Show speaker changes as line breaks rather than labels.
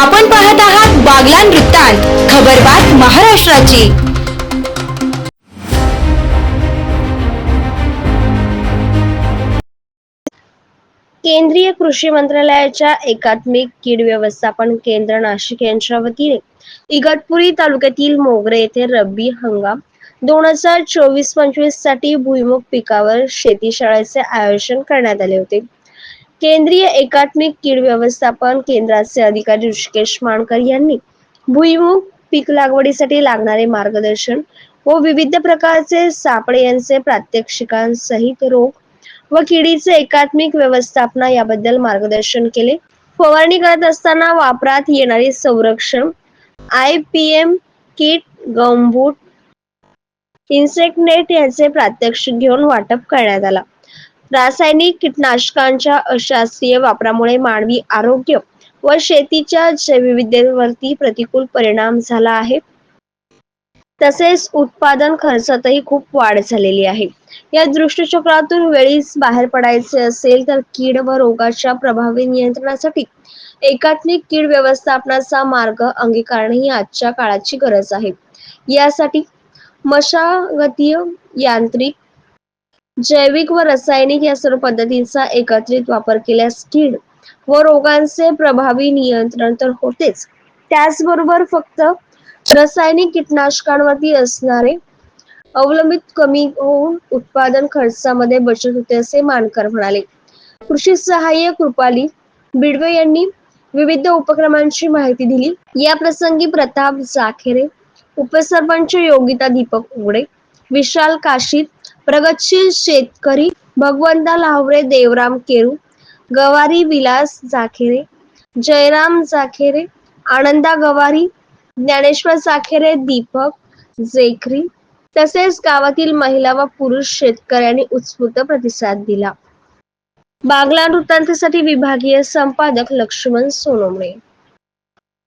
आपण पाहत आहात बागलान वृत्तांत खबरबात महाराष्ट्राची.
केंद्रीय कृषी मंत्रालयाच्या एकात्मिक कीड व्यवस्थापन केंद्र नाशिक यांच्या वतीने इगतपुरी तालुक्यातील मोगरे येथे रब्बी हंगाम दोन हजार चोवीस पंचवीससाठी भुईमुग पिकावर शेती शाळेचे आयोजन करण्यात आले होते. केंद्रीय एकात्मिक कीड व्यवस्थापन केंद्राचे अधिकारी ऋषिकेश माणकर यांनी भुईमुग पीक लागवडीसाठी लागणारे मार्गदर्शन व विविध प्रकारचे सापळे यांचे प्रात्यक्षिकांसहित रोग व किडीचे एकात्मिक व्यवस्थापना याबद्दल मार्गदर्शन केले. फवारणी करत असताना वापरात येणारी संरक्षण I P M kit gumboot insect net यांचे प्रात्यक्षिक घेऊन वाटप करण्यात आला. रासायनिक कीटकनाशकांच्या अशास्त्रीय वापरामुळे मानवी आरोग्य व शेतीच्या जैवविविधतेवरती प्रतिकूल परिणाम झाला आहे. तसेच उत्पादन खर्चातही खूप वाढ झालेली आहे. या दृष्टीचक्रातून वेळीच बाहेर पडायचे असेल तर कीड व रोगाच्या प्रभावी नियंत्रणासाठी एकात्मिक कीड व्यवस्थापनाचा मार्ग अंगीकारण ही आजच्या काळाची गरज आहे. यासाठी मशागतीय यांत्रिक जैविक व रासायनिक या सर्व पद्धतींचा एकत्रित वापर केल्यास कीड व रोगांचे प्रभावी नियंत्रण तर होतेच. त्याचबरोबर फक्त रासायनिक कीटकनाशकांवरती असणारे अवलंबित कमी होऊन उत्पादन खर्चामध्ये बचत होते असे मानकर म्हणाले. कृषी सहाय्य कृपाली बिडवे यांनी विविध उपक्रमांची माहिती दिली. या प्रसंगी प्रताप जाखेरे उपसरपंच योगिता दीपक उघडे विशाल काशीत प्रगतशील शेतकरी भगवंता लावरे देवराम केरू गवारी विलास जाखेरे जयराम जाखेरे आनंदा गवारी ज्ञानेश्वर जाखेरे दीपक जेखरी तसेच गावातील महिला व पुरुष शेतकऱ्यांनी उत्स्फूर्त प्रतिसाद दिला. बागला वृत्तांतासाठी विभागीय संपादक लक्ष्मण सोनोमणे